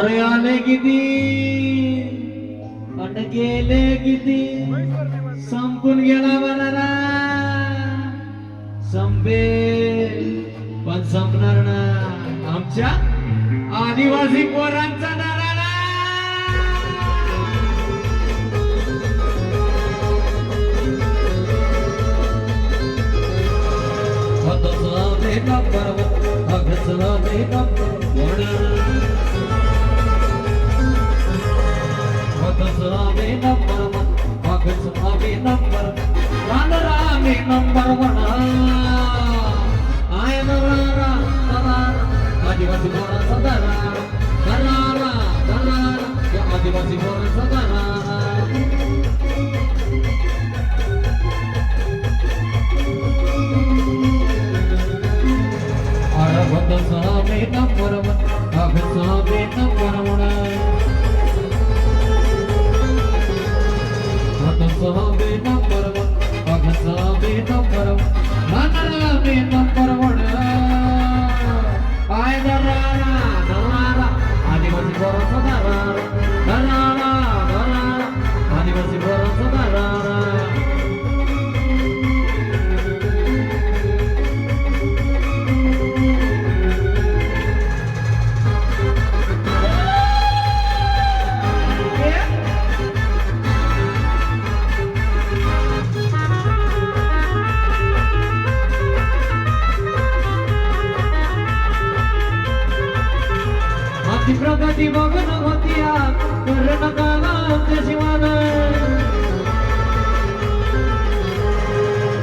अरे आले किती? अन गेले किती? संपून गेला बनाना संपे पण संपणार ना आमच्या आदिवासी पोरांचा नाराणा Hotoslavy number पर्वत Ranarami number one. I am a Bora Sadara, Rara, Rara, Ya Adivasi Bora Sadara. Arabata Sami number one, ಆಯ್ದರ ನವಾರ ಆದಿವಾಸಿ ಬರೋ ಸದಾರ आमची प्रगती बघून होतीया. कर्ण काला शिवान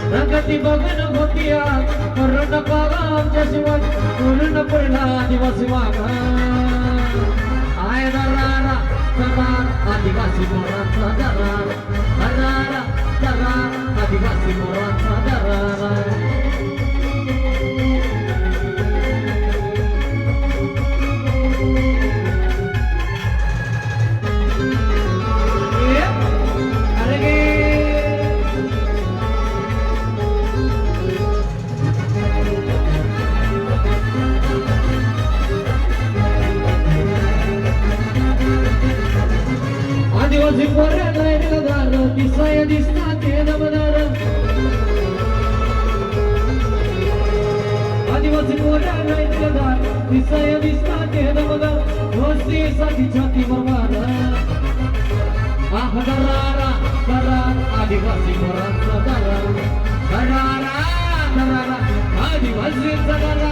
प्रगती बघून होतीया. कर्ण काला शिवान पूर्ण पडला आदिवासी माग आय दरारा दरार आदिवासी मोरांचा दरार दरारा दरार आदिवासी मोरा आदिवासी पोऱ्या गायदार दिसाय दिसता ते दमदार. आदिवासी पोऱ्या गायदार दिसाय दिसता ते दमदार. वस्तीसाठी छाती बरबाद. आह दरारा दरार आदिवासी पोरांचा दरार दरारा दरारा आदिवासीचा दरार